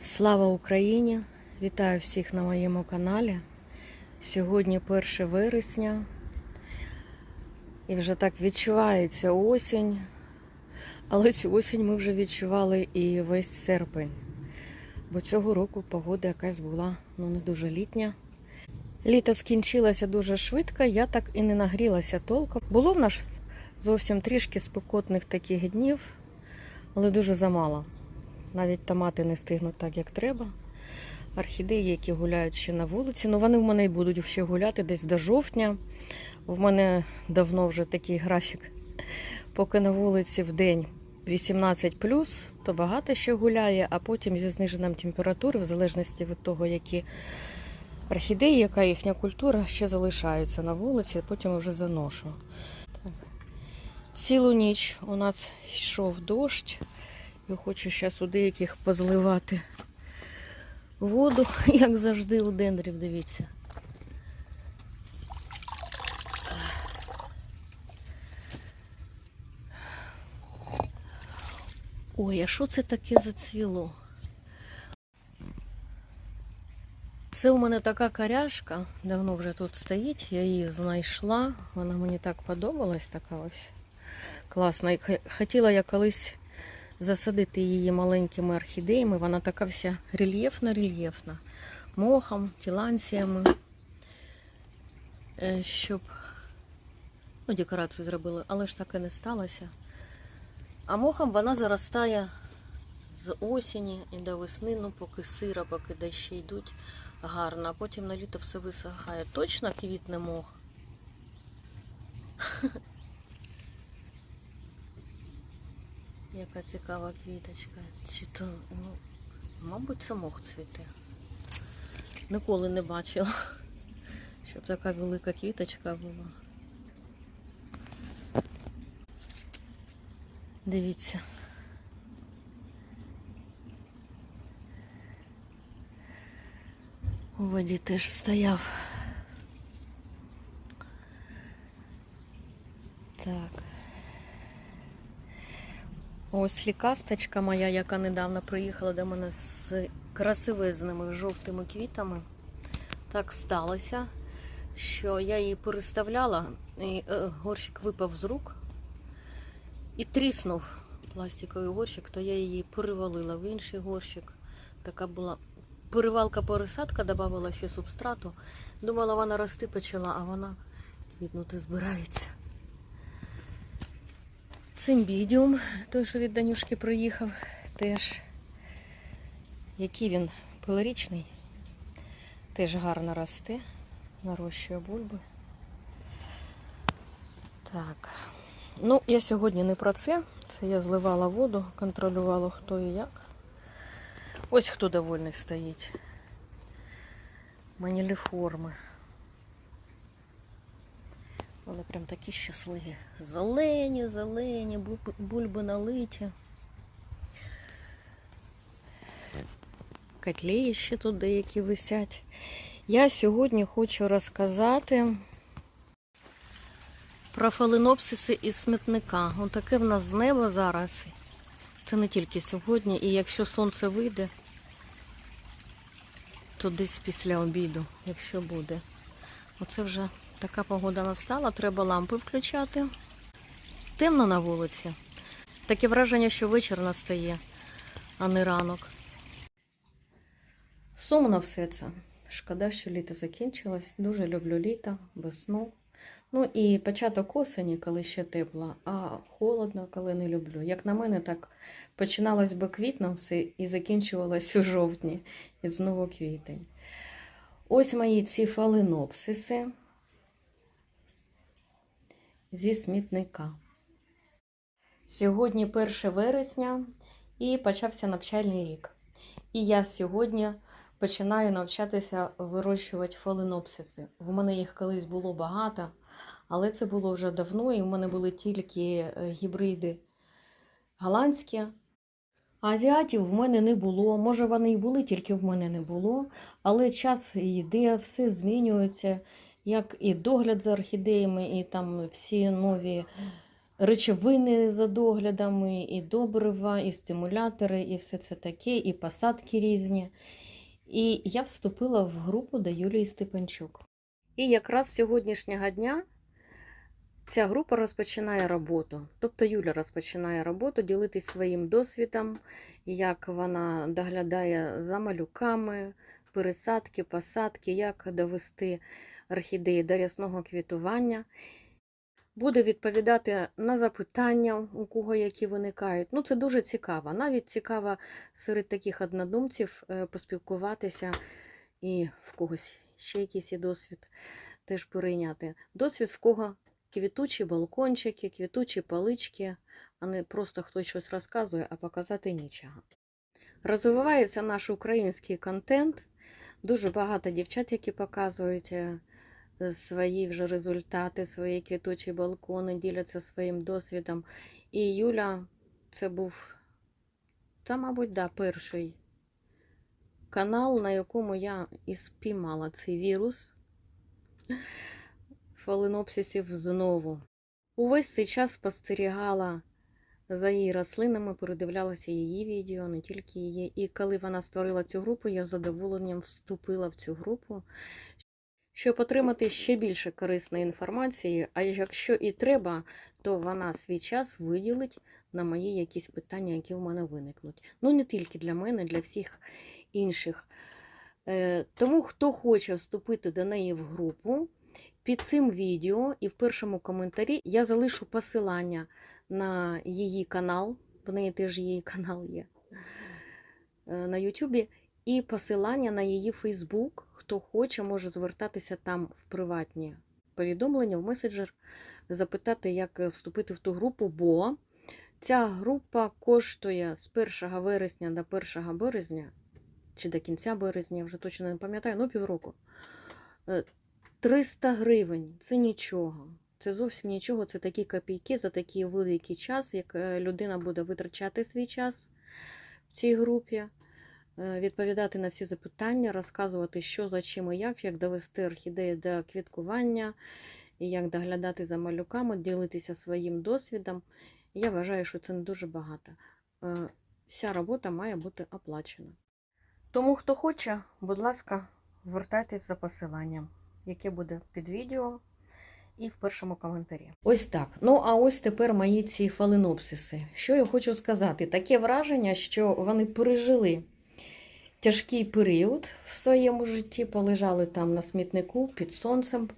Слава Україні! Вітаю всіх на моєму каналі. Сьогодні 1 вересня. І вже так відчувається осінь. Але цю осінь ми вже відчували і весь серпень. Бо цього року погода якась була ну, не дуже літня. Літо скінчилося дуже швидко, я так і не нагрілася толком. Було в нас зовсім трішки спекотних таких днів, але дуже замало. Навіть томати не стигнуть так, як треба. Орхідеї, які гуляють ще на вулиці. Ну, вони в мене й будуть ще гуляти десь до жовтня. В мене давно вже такий графік. Поки на вулиці в день 18 то багато ще гуляє, а потім зі зниженням температури, в залежності від того, які орхідеї, яка їхня культура, ще залишаються на вулиці, потім вже заношу. Так. Цілу ніч у нас йшов дощ. Я хочу зараз у деяких позливати воду, як завжди у дендрів, дивіться. Ой, а що це таке зацвіло? Це у мене така коряшка, давно вже тут стоїть, я її знайшла. Вона мені так подобалась, така ось класна. І хотіла я колись засадити її маленькими орхідеями. Вона така вся рельєфна-рельєфна. Мохом, тіланціями. Е, Щоб ну, декорацію зробили, але ж так і не сталося. А мохом вона заростає з осені і до весни, ну поки сира, поки дощі йдуть гарно, а потім на літо все висихає. Точно квітне мох. Яка цікава квіточка. Чи то, ну, мабуть, це мох цвіте. Ніколи не бачила, щоб така велика квіточка була. Дивіться. У воді теж стояв. Так. Ось лікасточка моя, яка недавно приїхала до мене з красивезними жовтими квітами. Так сталося, що я її переставляла, і е, горщик випав з рук і тріснув пластиковий горщик, то я її перевалила в інший горщик. Така була перевалка пересадка, додавала ще субстрату. Думала, вона рости почала, а вона квітнути збирається. Цимбідіум, той, що від Данюшки приїхав, теж. Який він пилорічний, теж гарно росте, нарощує бульби. Так. Ну, я сьогодні не про це. Це я зливала воду, контролювала хто і як. Ось хто довольний стоїть. Маніліформи. Вони прям такі щасливі. Зелені, зелені, бульби- налиті. Котлеї ще тут деякі висять. Я сьогодні хочу розказати про фаленопсиси із смітника. Ось таке в нас з неба зараз. Це не тільки сьогодні. І якщо сонце вийде, то десь після обіду, якщо буде. Оце вже така погода настала, треба лампи включати. Темно на вулиці. Таке враження, що вечір настає, а не ранок. Сумно все це. Шкода, що літо закінчилось. Дуже люблю літо, весну. Ну і початок осені, коли ще тепло, а холодно, коли не люблю. Як на мене, так починалось би квітном все і закінчувалось у жовтні, і знову квітень. Ось мої ці фаленопсиси зі смітника. Сьогодні 1 вересня і почався навчальний рік. І я сьогодні починаю навчатися вирощувати фаленопсиси. В мене їх колись було багато, але це було вже давно, і в мене були тільки е, гібриди голландські. Азіатів в мене не було. Може, вони і були, тільки в мене не було. Але час йде, все змінюється, як і догляд за орхідеями, і там всі нові речовини за доглядами, і добрива, і стимулятори, і все це таке, і посадки різні. І я вступила в групу до Юлії Степанчук. І якраз сьогоднішнього дня ця група розпочинає роботу. Тобто Юля розпочинає роботу, ділитись своїм досвідом, як вона доглядає за малюками, пересадки, посадки, як довести орхідеї до рясного квітування. Буде відповідати на запитання, у кого які виникають. Ну, це дуже цікаво. Навіть цікаво серед таких однодумців е, поспілкуватися і в когось ще якийсь досвід теж перейняти. Досвід в кого квітучі балкончики, квітучі палички, а не просто хтось щось розказує, а показати нічого. Розвивається наш український контент. Дуже багато дівчат, які показують е, свої вже результати, свої квітучі балкони, діляться своїм досвідом. І Юля, це був, та, мабуть, да, перший канал, на якому я і спіймала цей вірус фаленопсисів знову. Увесь цей час спостерігала за її рослинами, передивлялася її відео, не тільки її. І коли вона створила цю групу, я з задоволенням вступила в цю групу, щоб отримати ще більше корисної інформації. А якщо і треба, то вона свій час виділить на мої якісь питання, які в мене виникнуть. Ну, не тільки для мене, для всіх інших. Е, Тому, хто хоче вступити до неї в групу, під цим відео і в першому коментарі я залишу посилання на її канал. В неї теж її канал є е, на Ютубі. І посилання на її Фейсбук. Хто хоче, може звертатися там в приватні повідомлення, в меседжер, запитати, як е, вступити в ту групу, бо ця група коштує з 1 вересня до 1 березня, чи до кінця березня, вже точно не пам'ятаю, ну півроку. е, 300 гривень це нічого. Це зовсім нічого, це такі копійки за такий великий час, як е, людина буде витрачати свій час в цій групі, е, відповідати на всі запитання, розказувати, що за чим і як, як довести орхідеї до квіткування, і як доглядати за малюками, ділитися своїм досвідом. Я вважаю, що це не дуже багато. Е, Вся робота має бути оплачена. Тому, хто хоче, будь ласка, звертайтесь за посиланням яке буде під відео і в першому коментарі. Ось так. Ну, а ось тепер мої ці фаленопсиси. Що я хочу сказати? Таке враження, що вони пережили тяжкий період в своєму житті, полежали там на смітнику під сонцем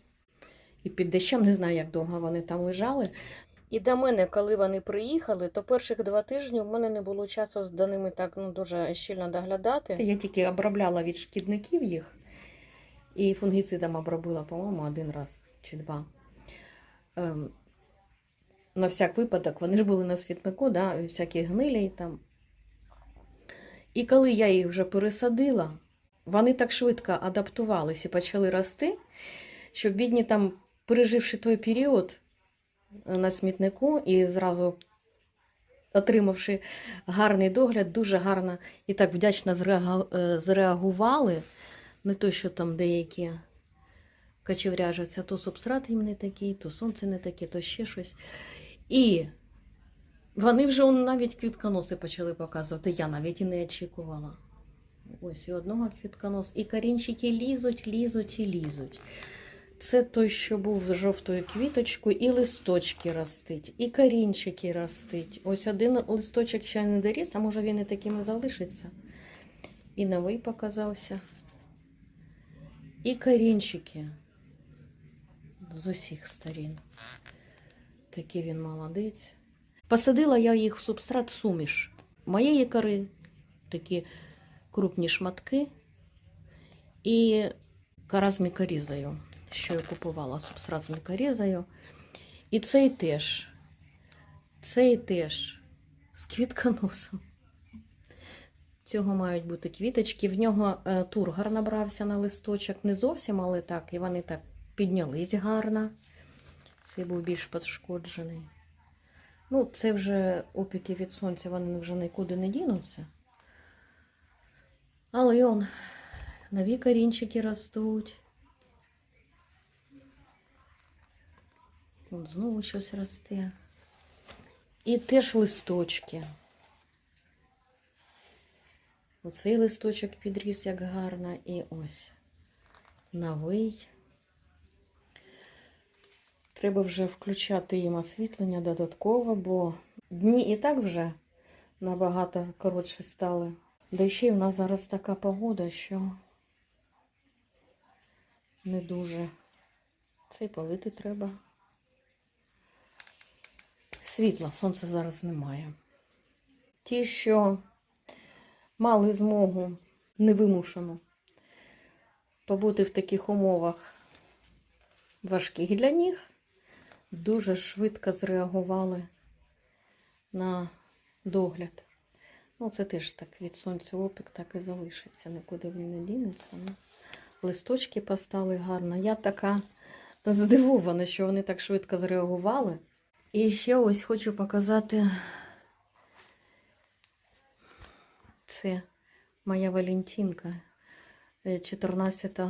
і під дощем, не знаю, як довго вони там лежали. І до мене, коли вони приїхали, то перших два тижні в мене не було часу за ними так ну, дуже щільно доглядати. Я тільки обробляла від шкідників їх. І фунгіцидом обробила, по-моєму, один раз чи два. Ем, на всяк випадок, вони ж були на світнику, да, всякі гнилі там. І коли я їх вже пересадила, вони так швидко адаптувалися і почали рости, що бідні там, переживши той період на смітнику і зразу отримавши гарний догляд, дуже гарно і так вдячно зреагували. Не то, що там деякі качевряжаться, то субстрат їм не такий, то сонце не таке, то ще щось. І вони вже навіть квітконоси почали показувати. Я навіть і не очікувала. Ось і одного квітконос. І корінчики лізуть, лізуть і лізуть. Це той, що був жовтою квіточкою, і листочки ростить, і корінчики ростить. Ось один листочок ще не доріс, а може він і таким і залишиться. І новий показався. І корінчики з усіх сторін. Такий він молодець. Посадила я їх в субстрат суміш. Моєї кори такі крупні шматки і кора з мікорізою, що я купувала субстрат з мікорізою. І цей теж, цей теж з квітконосом. Цього мають бути квіточки. В нього е, тургор набрався на листочок. Не зовсім, але так. І вони так піднялись гарно. Цей був більш пошкоджений. Ну, це вже опіки від сонця, вони вже нікуди не дінуться. Але он, нові корінчики ростуть. От знову щось росте. І теж листочки. Оцей листочок підріс як гарно, і ось новий. Треба вже включати їм освітлення додатково, бо дні і так вже набагато коротше стали. Да ще й у нас зараз така погода, що не дуже. Це й полити треба. Світла, сонця зараз немає. Ті, що мали змогу невимушено побути в таких умовах важких для них, дуже швидко зреагували на догляд. Ну, це теж так від сонця опік так і залишиться, нікуди він не дінеться. Ну, листочки постали гарно. Я така здивована, що вони так швидко зреагували. І ще ось хочу показати. Це моя Валентинка е, 14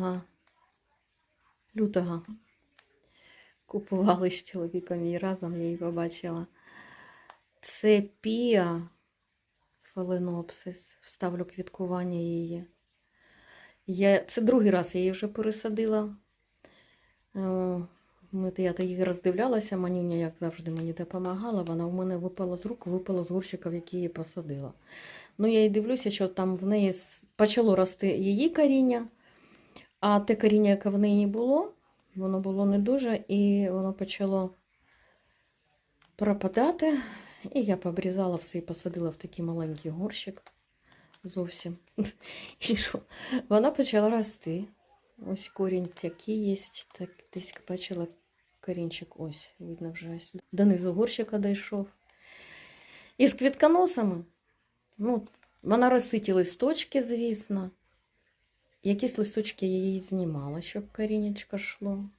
лютого. Купували з чоловіком і разом я її побачила. Це піа фаленопсис. Вставлю квіткування її. Я, це другий раз я її вже пересадила. Е, я її роздивлялася, манюня, як завжди, мені допомагала. Вона в мене випала з рук, випала з горщика, в який її посадила. Ну, я і дивлюся, що там в неї почало рости її коріння, а те коріння, яке в неї було, воно було не дуже, і воно почало пропадати. І я пообрізала все і посадила в такий маленький горщик зовсім. І що? Вона почала рости. Ось корінь такий є, так десь бачила корінчик, ось, видно вже. Донизу горщика дійшов. І з квітконосами. Ну, вона ростить листочки, звісно. Якісь листочки я її знімала, щоб корінечко йшло.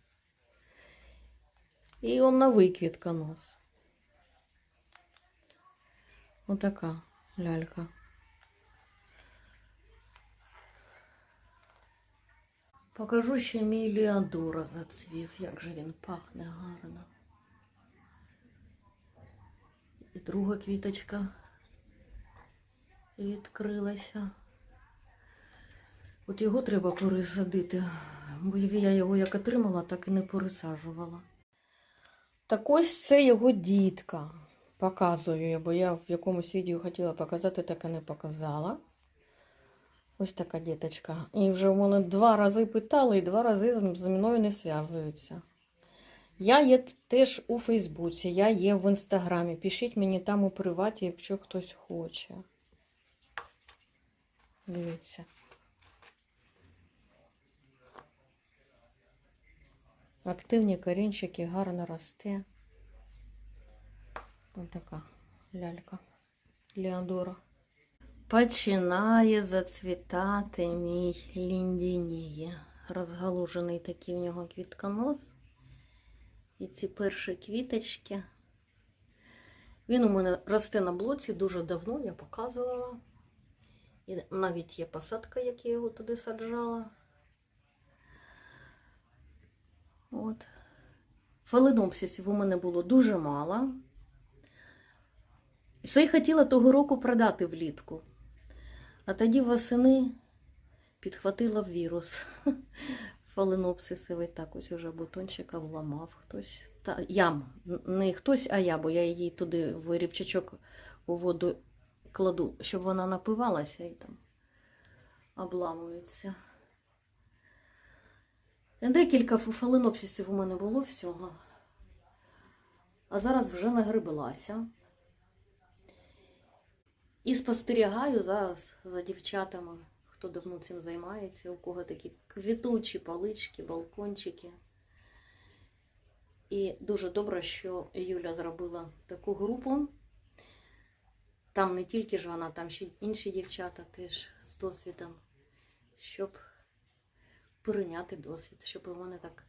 І он новий квітконос. Отака лялька. Покажу ще мій Леодора зацвів, як же він пахне гарно. І друга квіточка відкрилася. От його треба пересадити, бо я його як отримала, так і не пересаджувала. Так ось це його дітка. Показую бо я в якомусь відео хотіла показати, так і не показала. Ось така діточка. І вже в мене два рази питали, і два рази зі мною не зв'язуються. Я є теж у Фейсбуці, я є в Інстаграмі. Пишіть мені там у приваті, якщо хтось хоче. Дивіться. Активні корінчики, гарно росте. Ось така лялька. Леодора. Починає зацвітати мій ліндініє. Розгалужений такий в нього квітконос. І ці перші квіточки. Він у мене росте на блоці дуже давно, я показувала. І навіть є посадка, як я його туди саджала. От. Фаленопсисів у мене було дуже мало. Це й хотіла того року продати влітку. А тоді восени підхватила вірус. Фаленопсисовий так ось уже бутончика вламав хтось. Та, я, не хтось, а я, бо я її туди в рівчачок у воду кладу, щоб вона напивалася і там обламується. Декілька фаленопсисів у мене було всього. А зараз вже нагребилася. І спостерігаю зараз за дівчатами, хто давно цим займається, у кого такі квітучі палички, балкончики. І дуже добре, що Юля зробила таку групу. Там не тільки ж вона, там ще інші дівчата теж з досвідом, щоб перейняти досвід, щоб мене так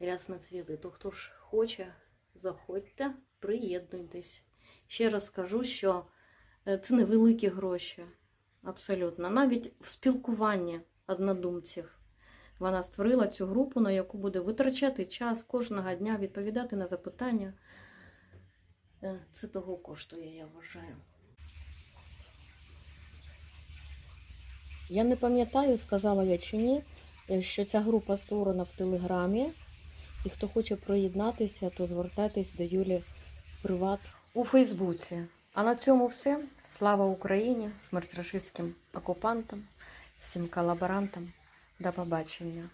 рясно цвіли. То хто ж хоче, заходьте, приєднуйтесь. Ще раз скажу, що е, це невеликі гроші. Абсолютно. Навіть в спілкуванні однодумців. Вона створила цю групу, на яку буде витрачати час кожного дня, відповідати на запитання. Е, Це того коштує, я вважаю. Я не пам'ятаю, сказала я чи ні, що ця група створена в Телеграмі. І хто хоче приєднатися, то звертайтесь до Юлі в приват у Фейсбуці. А на цьому все. Слава Україні! Смерть рашистським окупантам, всім колаборантам. До побачення.